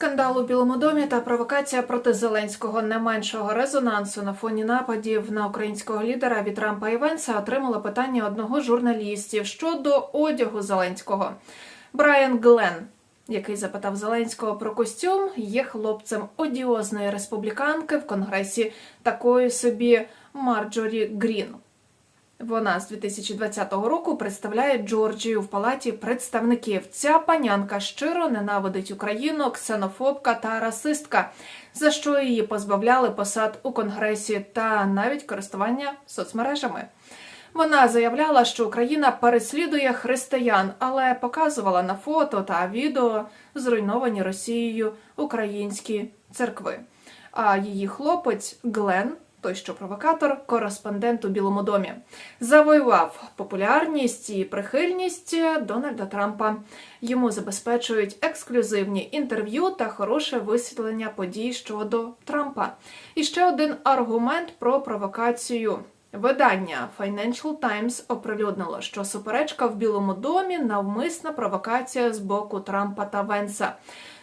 Скандал у Білому домі та провокація проти Зеленського не меншого резонансу на фоні нападів на українського лідера від Трампа і Венса отримало питання одного журналістів щодо одягу Зеленського. Брайан Глен, який запитав Зеленського про костюм, є хлопцем одіозної республіканки в конгресі такої собі Марджорі Грін. Вона з 2020 року представляє Джорджію в палаті представників. Ця панянка щиро ненавидить Україну, ксенофобка та расистка, за що її позбавляли посад у конгресі та навіть користування соцмережами. Вона заявляла, що Україна переслідує християн, але показувала на фото та відео зруйновані Росією українські церкви. А її хлопець Глен той, що провокатор, кореспондент у Білому домі, завоював популярність і прихильність Дональда Трампа. Йому забезпечують ексклюзивні інтерв'ю та хороше висвітлення подій щодо Трампа. І ще один аргумент про провокацію. Видання Financial Times оприлюднило, що суперечка в Білому домі навмисна провокація з боку Трампа та Венса.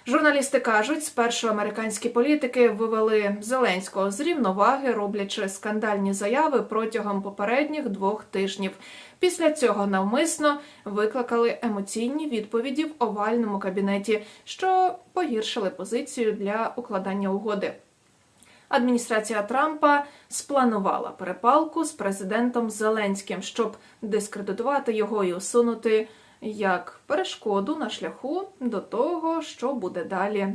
Журналісти кажуть, спершу американські політики вивели Зеленського з рівноваги, роблячи скандальні заяви протягом попередніх двох тижнів. Після цього навмисно викликали емоційні відповіді в овальному кабінеті, що погіршили позицію для укладання угоди. Адміністрація Трампа спланувала перепалку з президентом Зеленським, щоб дискредитувати його і усунути як перешкоду на шляху до того, що буде далі,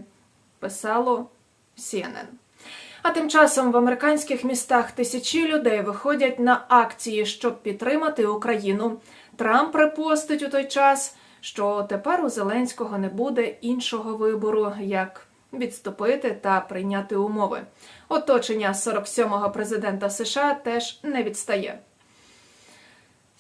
писало CNN. А тим часом в американських містах тисячі людей виходять на акції, щоб підтримати Україну. Трамп припустить у той час, що тепер у Зеленського не буде іншого вибору, як відступити та прийняти умови. Оточення 47-го президента США теж не відстає.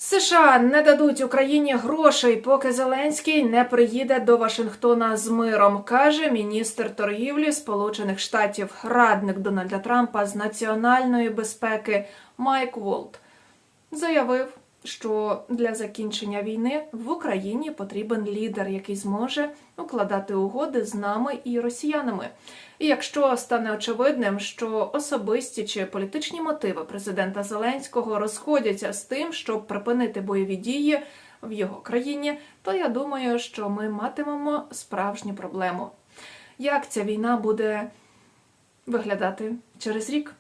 США не дадуть Україні грошей, поки Зеленський не приїде до Вашингтона з миром, каже міністр торгівлі Сполучених Штатів, радник Дональда Трампа з національної безпеки Майк Волт. Заявив, що для закінчення війни в Україні потрібен лідер, який зможе укладати угоди з нами і росіянами. І якщо стане очевидним, що особисті чи політичні мотиви президента Зеленського розходяться з тим, щоб припинити бойові дії в його країні, то я думаю, що ми матимемо справжню проблему. Як ця війна буде виглядати через рік?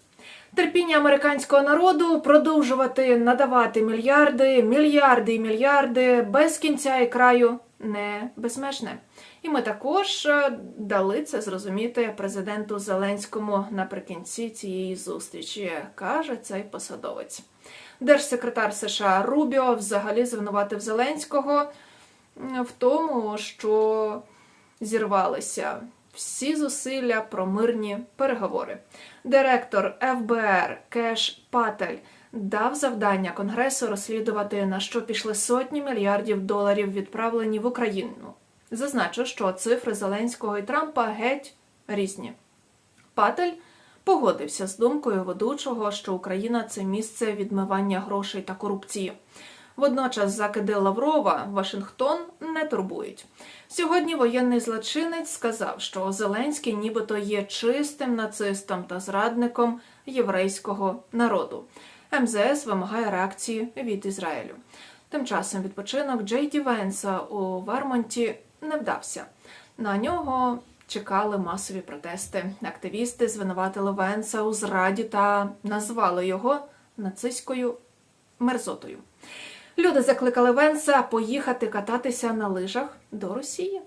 Терпіння американського народу продовжувати надавати мільярди, мільярди і мільярди без кінця і краю не безмежне. І ми також е, дали це зрозуміти президенту Зеленському наприкінці цієї зустрічі, каже цей посадовець. Держсекретар США Рубіо взагалі звинуватив Зеленського в тому, що зірвалися всі зусилля про мирні переговори. Директор ФБР Кеш Патель дав завдання Конгресу розслідувати на що пішли сотні мільярдів доларів, відправлені в Україну. Зазначу, що цифри Зеленського і Трампа геть різні. Патель погодився з думкою ведучого, що Україна це місце відмивання грошей та корупції. Водночас закиди Лаврова Вашингтон не турбують. Сьогодні воєнний злочинець сказав, що Зеленський нібито є чистим нацистом та зрадником єврейського народу. МЗС вимагає реакції від Ізраїлю. Тим часом відпочинок Джей Ді Венса у Вермонті не вдався. На нього чекали масові протести. Активісти звинуватили Венса у зраді та назвали його нацистською мерзотою. Люди закликали Венса поїхати кататися на лижах до Росії.